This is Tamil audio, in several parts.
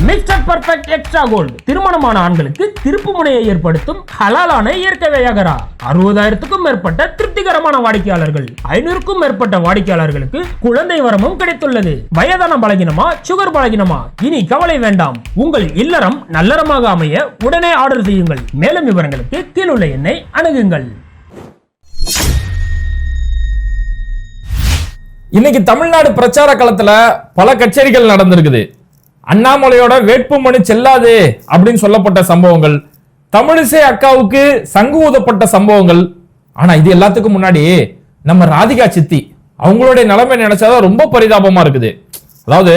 மிஸ்டர் பர்ஃபெக்ட் எக்ஸ்ட்ரா கோல்டு திருமணமான ஆண்களுக்கு திருப்பு முனையை ஏற்படுத்தும் ஹலாலான இயற்கை வியாகரா. அறுபதாயிரத்துக்கும் மேற்பட்ட திருப்திகரமான வாடிக்கையாளர்கள். ஐநூறுக்கும் மேற்பட்ட வாடிக்கையாளர்களுக்கு குழந்தை வரமும் கிடைத்துள்ளது. வயதான பலகினமா சுகர் பலகினமா? இனி கவலை வேண்டாம். உங்கள் இல்லறம் நல்லறமாக அமைய உடனே ஆர்டர் செய்யுங்கள். மேலும் விவரங்களுக்கு கீழுள்ள எண்ணை அணுகுங்கள். இன்னைக்கு தமிழ்நாடு பிரச்சார களத்துல பல கச்சேரிகள் நடந்திருக்குது. அண்ணாமலையோட வேட்புமனு செல்லாது அப்படின்னு சொல்லப்பட்ட சம்பவங்கள் தமிழிசை அக்காவுக்கு சங்கு ஊதப்பட்ட சம்பவங்கள். ஆனா இது எல்லாத்துக்கும் முன்னாடி நம்ம ராதிகா சித்தி அவங்களுடைய நிலைமை நினைச்சாதான் ரொம்ப பரிதாபமா இருக்குது. அதாவது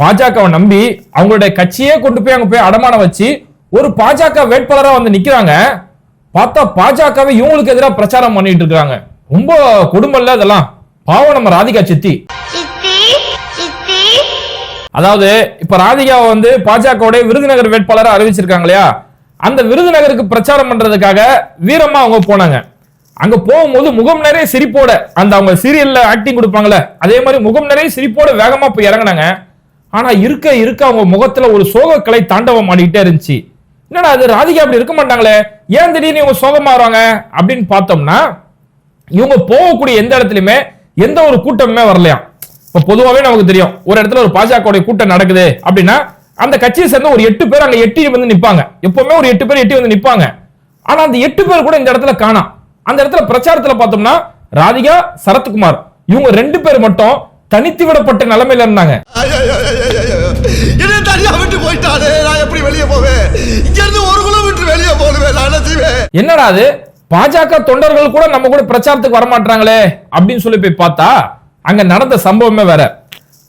பாஜகவை நம்பி அவங்களுடைய கட்சியே கொண்டு போய் அங்க போய் அடமானம் வச்சு ஒரு பாஜக வேட்பாளரா வந்து நிக்கிறாங்க. பார்த்தா பாஜகவை இவங்களுக்கு எதிராக பிரச்சாரம் பண்ணிட்டு இருக்காங்க. ரொம்ப கொடுமை இல்ல இதெல்லாம் பாவம் நம்ம ராதிகா சித்தி. அதாவது இப்ப ராதிகாவை வந்து பாஜகவுடைய விருதுநகர் வேட்பாளரை அறிவிச்சிருக்காங்க இல்லையா அந்த விருதுநகருக்கு பிரச்சாரம் பண்றதுக்காக வீரமா அவங்க போனாங்க. அங்க போகும்போது முகம் நிறைய சிரிப்போட அந்த அவங்க சீரியல்ல ஆக்டிங் கொடுப்பாங்களே அதே மாதிரி முகம் நிறைய சிரிப்போட வேகமா போய் இறங்குனாங்க. ஆனா இருக்க இருக்க அவங்க முகத்துல ஒரு சோக கலை தாண்டவம் ஆடிக்கிட்டே இருந்துச்சு. என்னடா அது ராதிகா அப்படி இருக்க மாட்டாங்களே? ஏன் திடீர்னு இவங்க சோகமா வராங்க அப்படின்னு பார்த்தோம்னா இவங்க போகக்கூடிய எந்த இடத்துலயுமே எந்த ஒரு கூட்டமுமே வரலையாம். இப்ப பொதுவாவே நமக்கு தெரியும் ஒரு இடத்துல ஒரு பாஜக கூட்டம் நடக்குது அப்படின்னா அந்த கட்சியை சேர்ந்த ஒரு எட்டு பேர் அங்க எட்டி வந்து நிப்பாங்க. எப்பவுமே ஒரு எட்டு பேர் எட்டி வந்து நிப்பாங்க. ஆனா அந்த எட்டு பேர் கூட இந்த இடத்துல காணாம் அந்த இடத்துல பிரச்சாரத்துல பார்த்தோம்னா ராதிகா சரத்குமார். இவங்க ரெண்டு பேர் மட்டும் தனித்து விடப்பட்ட நிலைமையில இருந்தாங்க. என்னடா அது? பாஜக தொண்டர்கள் கூட நம்ம கூட பிரச்சாரத்துக்கு வரமாட்டாங்களே அப்படின்னு சொல்லி போய் பார்த்தா அங்க நடந்த சம்பவமே வேற.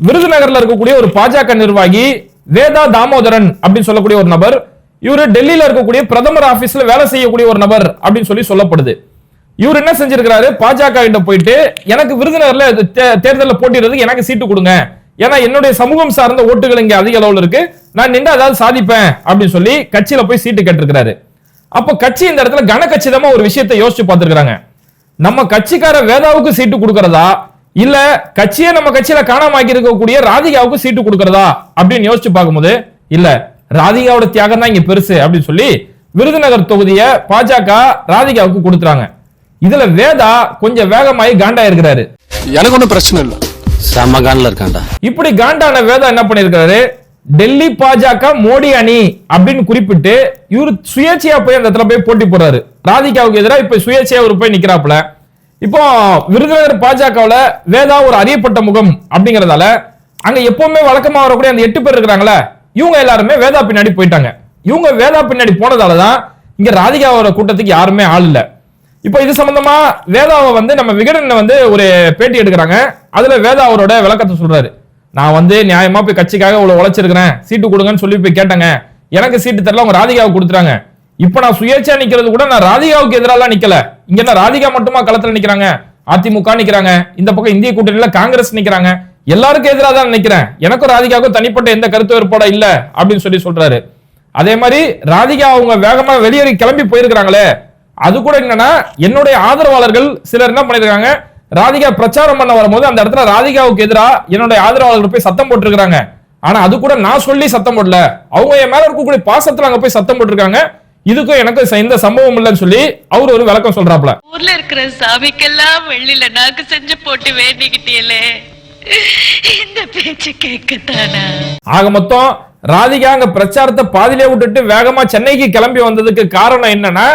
விருதுநகர்ல இருக்கக்கூடிய ஒரு பாஜக நிர்வாகி வேதா தாமோதரன் அப்படின்னு சொல்லக்கூடிய ஒரு நபர் இவரு டெல்லியில இருக்கக்கூடிய பிரதமர் ஆபீஸ்ல வேலை செய்யக்கூடிய ஒரு நபர் அப்படின்னு சொல்லி சொல்லப்படுது. இவர் என்ன செஞ்சிருக்கிறாரு? பாஜக கிட்ட போயிட்டு எனக்கு விருதுநகர்ல தேர்தலில் தே- போட்டிடுறதுக்கு எனக்கு சீட்டு கொடுங்க. ஏன்னா என்னுடைய சமூகம் சார்ந்த ஓட்டுகள் இங்க அதிக அளவில் இருக்கு. நான் நின்று அதாவது சாதிப்பேன். அப்படின்னு சொல்லி கட்சியில போய் சீட்டு கேட்டிருக்கிறாரு. அப்ப கட்சி இந்த இடத்துல கனகச்சிதமா ஒரு விஷயத்தை யோசிச்சு பார்த்திருக்கிறாங்க. நம்ம கட்சிக்கார வேதாவுக்கு சீட்டு கொடுக்கறதா? இல்ல கட்சியை நம்ம கட்சியில காணாம ஆக்கி இருக்கக்கூடிய ராதிகாவுக்கு சீட்டு கொடுக்கறதா? அப்படின்னு யோசிச்சு பார்க்கும்போது இல்ல ராதிகாவோட தியாகம் தான் இங்க பெருசு அப்படின்னு சொல்லி விருதுநகர் தொகுதியை பாஜக ராதிகாவுக்கு கொடுத்துறாங்க இதுல வேதா கொஞ்சம் வேகமாயி காண்டா இருக்கிறாரு எனக்கு ஒன்றும் பிரச்சனை இல்லை. செம்ம கான்ல இருக்கான்டா. இப்படி காண்டான வேதா என்ன பண்ணிருக்காரு டெல்லி பாஜக மோடி அணி அப்படின்னு குறிப்பிட்டு இவர் சுயேட்சையா போய் அந்த இடத்துல போய் போட்டி போறாரு ராதிகாவுக்கு எதிராக இப்ப சுயேட்சையா அவர் போய் நிக்கிறாப்புல. இப்போ விருதுநகர் பாஜகவுல வேதா ஒரு அறியப்பட்ட முகம் அப்படிங்கறதால அங்க எப்பவுமே வழக்கமா வரக்கூடிய அந்த எட்டு பேர் இருக்கிறாங்களே இவங்க எல்லாருமே வேதா பின்னாடி போயிட்டாங்க. இவங்க வேதா பின்னாடி போனதாலதான் இங்க ராதிகாவோட கூட்டத்துக்கு யாருமே ஆள் இல்ல. இப்போ இது சம்பந்தமா வேதாவை வந்து நம்ம விகடன் வந்து ஒரு பேட்டி எடுக்கிறாங்க. அதுல வேதா அவரோட விளக்கத்தை சொல்றாரு. நான் வந்து நியாயமா போய் கட்சிக்காக இவ்வளவு உழைச்சிருக்கிறேன் சீட்டு கொடுங்கன்னு சொல்லி போய் கேட்டேங்க. எனக்கு சீட்டு தெரியல அவங்க ராதிகாவை கொடுத்துறாங்க இப்ப நான் சுயேட்சா நிக்கிறது கூட நான் ராதிகாவுக்கு எதிராலாம் நிக்கல. இங்க என்ன ராதிகா மட்டுமா களத்துல நிக்கிறாங்க? அதிமுக நிக்கிறாங்க. இந்த பக்கம் இந்திய கூட்டணியில காங்கிரஸ் நிக்கிறாங்க. எல்லாருக்கும் எதிராக தான் நினைக்கிறேன் எனக்கும் ராதிகாவுக்கும் தனிப்பட்ட எந்த கருத்து வேறுபாடா இல்ல அப்படின்னு சொல்லி சொல்றாரு. அதே மாதிரி ராதிகா அவங்க வேகமா வெளியேறி கிளம்பி போயிருக்கிறாங்களே அது கூட என்னன்னா என்னுடைய ஆதரவாளர்கள் சிலர் என்ன பண்ணிருக்காங்க ராதிகா பிரச்சாரம் பண்ண வரும்போது அந்த இடத்துல ராதிகாவுக்கு எதிராக என்னுடைய ஆதரவாளர்கள் போய் சத்தம் போட்டிருக்கிறாங்க. ஆனா அது கூட நான் சொல்லி சத்தம் போடல. அவங்க என் மேல இருக்கக்கூடிய பாசத்துல அங்க போய் சத்தம் போட்டிருக்காங்க. இதுக்கும் எனக்கு ச- எந்த சம்பவம் இல்லைன்னு சொல்லி அவர் ஒரு விளக்கம் சொல்றாப்ல ஊர்ல இருக்கிற சாமிக்கெல்லாம் வெள்ளில நாக்கு செஞ்சு போட்டு வேண்டிக்கிட்டீங்களே இந்த பேச்சு கேட்கத்தானா ஆக மொத்தம் ராதிகா அங்க பிரச்சாரத்தை பாதியிலே விட்டுட்டு வேகமா சென்னைக்கு கிளம்பி வந்ததுக்கு காரணம் என்னன்னா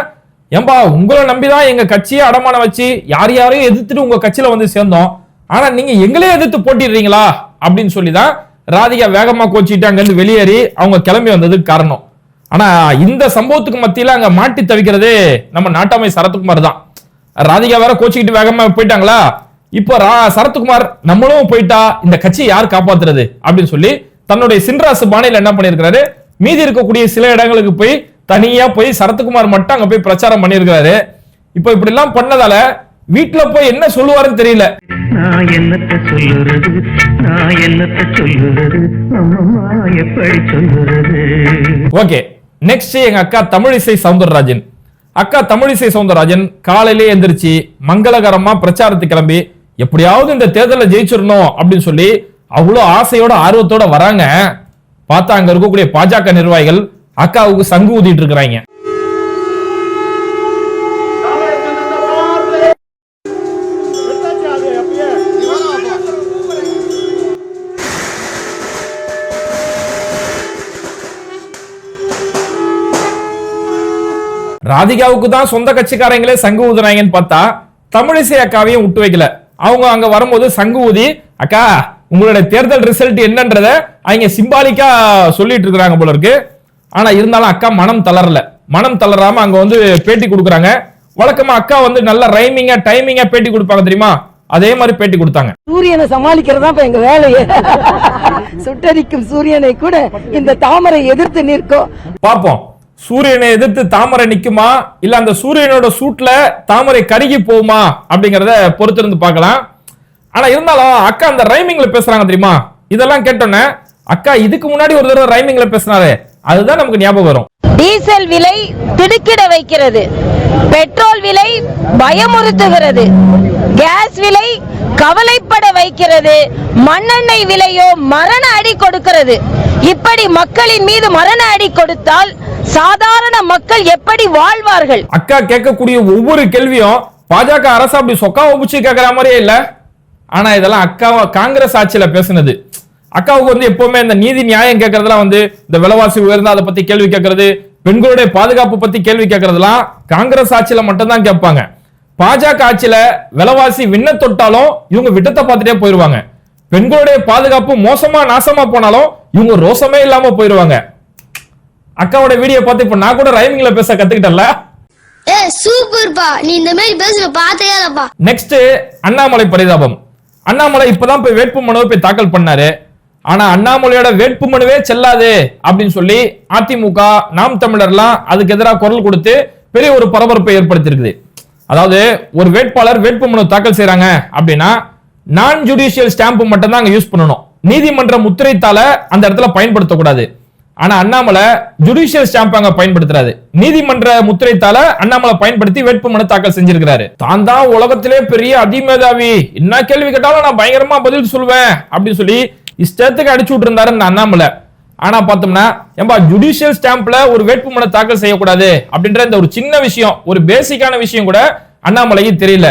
ஏம்பா உங்களை நம்பிதான் எங்க கட்சியை அடமானம் வச்சு யார் யாரையும் எதிர்த்துட்டு உங்க கட்சியில வந்து சேர்ந்தோம். ஆனா நீங்க எங்களே எதிர்த்து போட்டிடுறீங்களா? அப்படின்னு சொல்லிதான் ராதிகா வேகமா கோச்சிட்டு அங்க இருந்து வெளியேறி அவங்க கிளம்பி வந்ததுக்கு காரணம். ஆனா இந்த சம்பவத்துக்கு மத்தியில அங்க மாட்டி தவிக்கிறதே நம்ம நாட்டாமை சரத்குமார் தான். ராதிகா வேற கோச்சிக்கிட்டு வேகமா போயிட்டாங்களா? இப்போ சரத்குமார் நம்மளும் போயிட்டா இந்த கட்சி யார் காப்பாத்துறது அப்படின்னு சொல்லி தன்னுடைய சின்ராசு பாணியில என்ன பண்ணிருக்காரு மீதி இருக்கக்கூடிய சில இடங்களுக்கு போய் தனியா போய் சரத்குமார் மட்டும் அங்க போய் பிரச்சாரம் பண்ணியிருக்காரு இப்போ இப்படி எல்லாம் பண்ணதால வீட்டுல போய் என்ன சொல்லுவாருன்னு தெரியல. நான் என்னத்த சொல்லுறது? நான் என்னத்த சொல்லுறது? அம்மம்மா எப்படி சொல்லுறது? ஓகே. நெக்ஸ்ட் எங்க அக்கா தமிழிசை சவுந்தரராஜன். அக்கா தமிழிசை சவுந்தரராஜன் காலையிலே எந்திரிச்சு மங்களகரமா பிரச்சாரத்துக்கு கிளம்பி எப்படியாவது இந்த தேர்தலில் ஜெயிச்சிடணும் அப்படின்னு சொல்லி அவ்வளோ ஆசையோட ஆர்வத்தோட வராங்க. பார்த்தா அங்க இருக்கக்கூடிய பாஜக நிர்வாகிகள் அக்காவுக்கு சங்கு ஊதிட்டு இருக்கிறாங்க. ராதிகாவுக்கு தான் சொந்த கட்சிக்காரங்களே சங்கு ஊதுனாங்கன்னு பார்த்தா தமிழிசை அக்காவையும் விட்டு வைக்கல. அவங்க அங்க வரும்போது சங்கு ஊதி அக்கா உங்களோட தேர்தல் ரிசல்ட் என்னன்றத அவங்க சிம்பாலிக்கா சொல்லிட்டு இருக்காங்க போல இருக்கு. ஆனா இருந்தாலும் அக்கா மனம் தளரல. மனம் தளராம அங்க வந்து பேட்டி கொடுக்குறாங்க. வழக்கமா அக்கா வந்து நல்ல ரைமிங்கா டைமிங்கா பேட்டி கொடுப்பாங்க தெரியுமா? அதே மாதிரி பேட்டி கொடுத்தாங்க. சூரியனை சமாளிக்கிறதா இப்ப எங்க வேலையே? சுட்டரிக்கும் சூரியனை கூட இந்த தாமரை எதிர்த்து நிற்கும். பாப்போம் சூரியனை எதிர்த்து தாமரை நிக்குமா? இல்ல அந்த சூரியனோட சூட்ல தாமரை கருகி போகுமா? அப்படிங்கறத பொறுத்திருந்து பார்க்கலாம். ஆனா இருந்தாலும் அக்கா அந்த ரைமிங்ல பேசுறாங்க தெரியுமா? இதெல்லாம் கேட்டோன்னே அக்கா இதுக்கு முன்னாடி ஒரு தடவை ரைமிங்ல பேசினாரு. அதுதான் நமக்கு ஞாபகம் வரும். டீசல் விலை திடுக்கிட வைக்கிறது. பெட்ரோல் விலை பயமுறுத்துகிறது. கேஸ் விலை கவலைப்பட வைக்கிறது. மண்ணெண்ணெய் விலையோ மரண அடி கொடுக்கிறது. இப்படி மக்களின் மீது மரண அடி கொடுத்தால் சாதாரண மக்கள் எப்படி வாழ்வார்கள்? அக்கா கேட்கக்கூடிய ஒவ்வொரு கேள்வியும் பாஜக அரசு அப்படி சொக்கா ஒப்பிச்சு கேட்கற மாதிரியே இல்ல. ஆனா இதெல்லாம் அக்கா காங்கிரஸ் ஆட்சியில பேசுனது. அக்காவுக்கு வந்து எப்பவுமே இந்த நீதி நியாயம் கேட்கறதுலாம் வந்து இந்த விலைவாசி உயர்ந்த அதை பத்தி கேள்வி கேட்கறது பெண்களுடைய பாதுகாப்பு பத்தி கேள்வி கேட்கறதுலாம் காங்கிரஸ் ஆட்சியில மட்டும்தான் கேட்பாங்க. பாஜக ஆட்சியில விலைவாசி விண்ண தொட்டாலும் இவங்க விட்டத்தை பார்த்துட்டே போயிருவாங்க. பெண்களுடைய பாதுகாப்பு மோசமா நாசமா போனாலும் இவங்க ரோசமே இல்லாம போயிருவாங்க. அக்காவோட வீடியோ பார்த்து இப்ப நான் கூட ரைமிங்ல பேச கத்துக்கிட்டேன்ல. ஏ சூப்பர்ப்பா. நீ இந்த மாதிரி பேசுற பார்த்தே இல்லப்பா. நெக்ஸ்ட் அண்ணாமலை பரிதாபம். அண்ணாமலை இப்பதான் போய் வேட்பு மனுவை போய் தாக்கல் பண்ணாரு. ஆனா அண்ணாமலையோட வேட்பு மனுவே செல்லாது அப்படின்னு சொல்லி அதிமுக நாம் தமிழர்லாம் அதுக்கு எதிராக குரல் கொடுத்து பெரிய ஒரு பரபரப்பை ஏற்படுத்தியிருக்குது. அதாவது ஒரு வேட்பாளர் வேட்பு மனு தாக்கல் செய்றாங்க அப்படின்னா நான் ஜுடிஷியல் ஸ்டாம்ப் மட்டும் தான் அங்க யூஸ் பண்ணணும். நீதிமன்ற முத்திரைத்தால அந்த இடத்துல பயன்படுத்தக்கூடாது. ஆனா அண்ணாமலை ஜுடிஷியல் ஸ்டாம்ப் அங்க பயன்படுத்துறாரு. நீதிமன்ற முத்திரைத்தால அண்ணாமலை பயன்படுத்தி வேட்புமனு தாக்கல் செஞ்சிருக்கிறாரு. தான் தான் உலகத்திலே பெரிய அதிமேதாவி. என்ன கேள்வி கேட்டாலும் நான் பயங்கரமா பதில் சொல்லுவேன் அப்படின்னு சொல்லி இஷ்டத்துக்கு அடிச்சு விட்டுருந்தாரு இந்த அண்ணாமலை. ஆனா பார்த்தோம்னா ஏம்பா ஜுடிஷியல் ஸ்டாம்ப்ல ஒரு வேட்புமனு தாக்கல் செய்யக்கூடாது அப்படின்ற இந்த ஒரு சின்ன விஷயம் ஒரு பேசிக்கான விஷயம் கூட அண்ணாமலைக்கு தெரியல.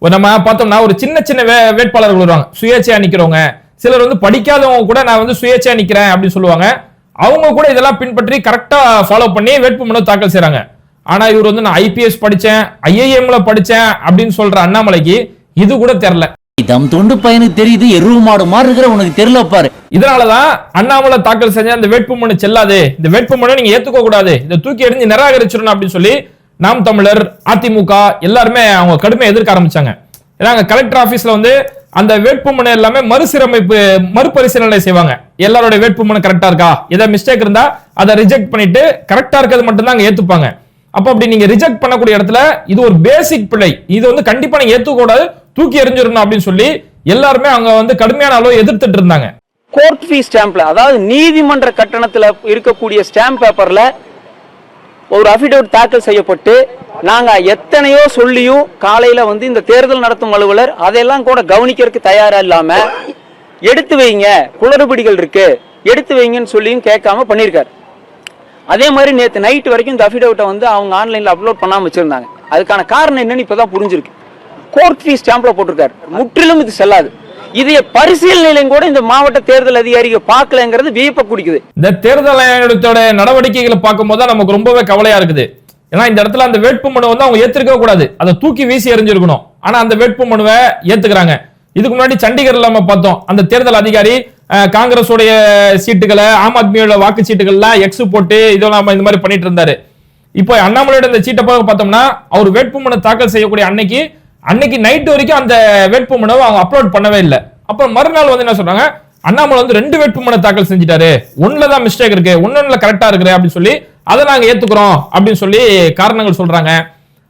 நம்ம பார்த்தோம்னா ஒரு சின்ன சின்ன வே- வேட்பாளர்கள் வருவாங்க. சுயேட்சையா நிக்கிறவங்க. சிலர் வந்து படிக்காதவங்க கூட நான் வந்து சுயேட்சையா நிக்கிறேன் அப்படின்னு சொல்லுவாங்க. அவங்க கூட இதெல்லாம் பின்பற்றி கரெக்டா ஃபாலோ பண்ணி வேட்புமனு தாக்கல் செய்றாங்க. ஆனா இவர் வந்து நான் ஐபிஎஸ் படிச்சேன் ஐஐஎம்ல படிச்சேன் அப்படின்னு சொல்ற அண்ணாமலைக்கு இது கூட தெரியல தம் தொண்டு பையனுக்கு தெரியுது எருவு மாடு மாதிரி இருக்கிற உனக்கு தெரியல பாரு. இதனாலதான் அண்ணாமலை தாக்கல் செஞ்ச அந்த வேட்புமனு செல்லாது. இந்த வேட்புமனு நீங்க ஏத்துக்க கூடாது இதை தூக்கி எறிஞ்சு நிராகரிச்சிடணும் அப்படின்னு சொல்லி நாம் தமிழர் அதிமுக எல்லாருமே அவங்க கடுமையாக எதிர்க்க ஆரம்பிச்சாங்க. ஏன்னா அங்க கலெக்டர் ஆபீஸ்ல வந்து அந்த வேட்புமனு எல்லாமே மறுசீரமைப்பு மறுபரிசீலனை செய்வாங்க. எல்லாரோட வேட்புமனு கரெக்டா இருக்கா? ஏதாவது மிஸ்டேக் இருந்தா அதை ரிஜெக்ட் பண்ணிட்டு கரெக்டா இருக்கிறது மட்டும்தான் அங்க ஏத்துப்பாங்க. அப்ப அப்படி நீங்க ரிஜெக்ட் பண்ணக்கூடிய இடத்துல இது ஒரு பேசிக் பிழை. இது வந்து கண்டிப்பா நீங்க ஏத்துக்க தூக்கி எறிஞ்சிடணும் அப்படின்னு சொல்லி எல்லாருமே அவங்க வந்து கடுமையான அளவு எதிர்த்துட்டு இருந்தாங்க. கோர்ட் ஃபீ ஸ்டாம்ப்ல அதாவது நீதிமன்ற கட்டணத்துல இருக்கக்கூடிய ஸ்டாம்ப் பேப்பர்ல ஒரு அஃபிடவிட் தாக்கல் செய்யப்பட்டு நாங்கள் எத்தனையோ சொல்லியும் காலையில் வந்து இந்த தேர்தல் நடத்தும் அலுவலர் அதையெல்லாம் கூட கவனிக்கிறதுக்கு தயாராக இல்லாமல் எடுத்து வைங்க குளறுபடிகள் இருக்கு எடுத்து வைங்கன்னு சொல்லியும் கேட்காம பண்ணியிருக்காரு. அதே மாதிரி நேற்று நைட் வரைக்கும் இந்த அஃபிடவிட்டை வந்து அவங்க ஆன்லைனில் அப்லோட் பண்ணாமல் வச்சுருந்தாங்க. அதுக்கான காரணம் என்னன்னு இப்பதான் புரிஞ்சிருக்கு. கோர்ட் ஃபீஸ் ஸ்டாம்பில் போட்டிருக்காரு. முற்றிலும் இது செல்லாது. இது பரிசீலனையிலும் கூட இந்த மாவட்ட தேர்தல் அதிகாரிகள் பார்க்கலங்கிறது வியப்ப குடிக்குது. இந்த தேர்தல் ஆணையத்தோட நடவடிக்கைகளை பார்க்கும்போது தான் நமக்கு ரொம்பவே கவலையா இருக்குது. ஏன்னா இந்த இடத்துல அந்த வேட்புமனு வந்து அவங்க ஏத்துக்க கூடாது. அதை தூக்கி வீசி எறிஞ்சிருக்கணும். ஆனா அந்த வேட்பு மனுவை ஏத்துக்கிறாங்க. இதுக்கு முன்னாடி சண்டிகர்ல நம்ம பார்த்தோம். அந்த தேர்தல் அதிகாரி காங்கிரஸ் உடைய சீட்டுகளை ஆம் ஆத்மியோட வாக்கு சீட்டுகள்லாம் எக்ஸ் போட்டு இதெல்லாம் இந்த மாதிரி பண்ணிட்டு இருந்தாரு. இப்போ அண்ணாமலையோட இந்த சீட்டை பார்க்க பார்த்தோம்னா அவர் வேட்புமனு தாக்கல் செய்யக்கூடிய அன்னைக்கு அன்னைக்கு நைட் வரைக்கும் அந்த வேட்புமனுவை அவங்க அப்லோட் பண்ணவே இல்லை. அப்புறம் மறுநாள் வந்து என்ன சொல்றாங்க? அண்ணாமலை வந்து ரெண்டு வேட்புமனு தாக்கல் செஞ்சுட்டாரு. ஒன்னுல தான் மிஸ்டேக் இருக்கு ஒண்ணுல கரெக்டா இருக்கு அப்படின்னு சொல்லி அதை நாங்க ஏத்துக்கிறோம் அப்படின்னு சொல்லி காரணங்கள் சொல்றாங்க.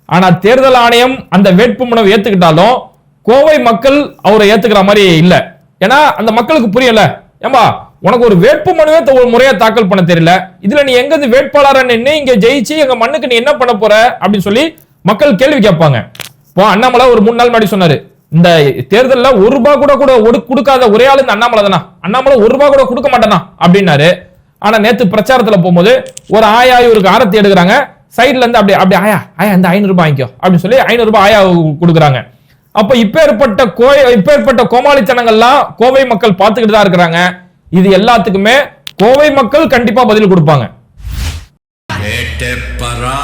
ஆனா தேர்தல் ஆணையம் அந்த வேட்புமனுவை ஏத்துக்கிட்டாலும் கோவை மக்கள் அவரை ஏத்துக்கிற மாதிரி இல்ல. ஏன்னா அந்த மக்களுக்கு புரியல. ஏம்பா உனக்கு ஒரு வேட்பு மனுவே த- ஒரு முறையா தாக்கல் பண்ண தெரியல. இதுல நீ எங்க இருந்து வேட்பாளரா நின்னு இங்க ஜெயிச்சு எங்க மண்ணுக்கு நீ என்ன பண்ண போற அப்படின்னு சொல்லி மக்கள் கேள்வி கேட்பாங்க. அண்ணாமலை ஒரு மூணு நாள் முன்னாடி சொன்னாரு. இந்த தேர்தலில் ஒரு ரூபாய் கூட கூட கொடுக்காத ஒரே ஆள் இந்த அண்ணாமலை தானா? அண்ணாமலை ஒரு ரூபாய் கூட கொடுக்க மாட்டேனா? அப்படின்னாரு. ஆனா நேத்து பிரச்சாரத்துல போகும்போது ஒரு ஆயா இவருக்கு ஆரத்தி எடுக்கிறாங்க. சைட்ல இருந்து அப்படி அப்படி ஆயா ஆயா இந்த ஐநூறு ரூபாய் வாங்கிக்கோ அப்படின்னு சொல்லி ஐநூறு ரூபாய் ஆயா கொடுக்குறாங்க. அப்ப இப்பேற்பட்ட கோய இப்பேற்பட்ட கோமாளித்தனங்கள்லாம் கோவை மக்கள் பார்த்துக்கிட்டு தான் இருக்கிறாங்க. இது எல்லாத்துக்குமே கோவை மக்கள் கண்டிப்பா பதில் கொடுப்பாங்க. பரா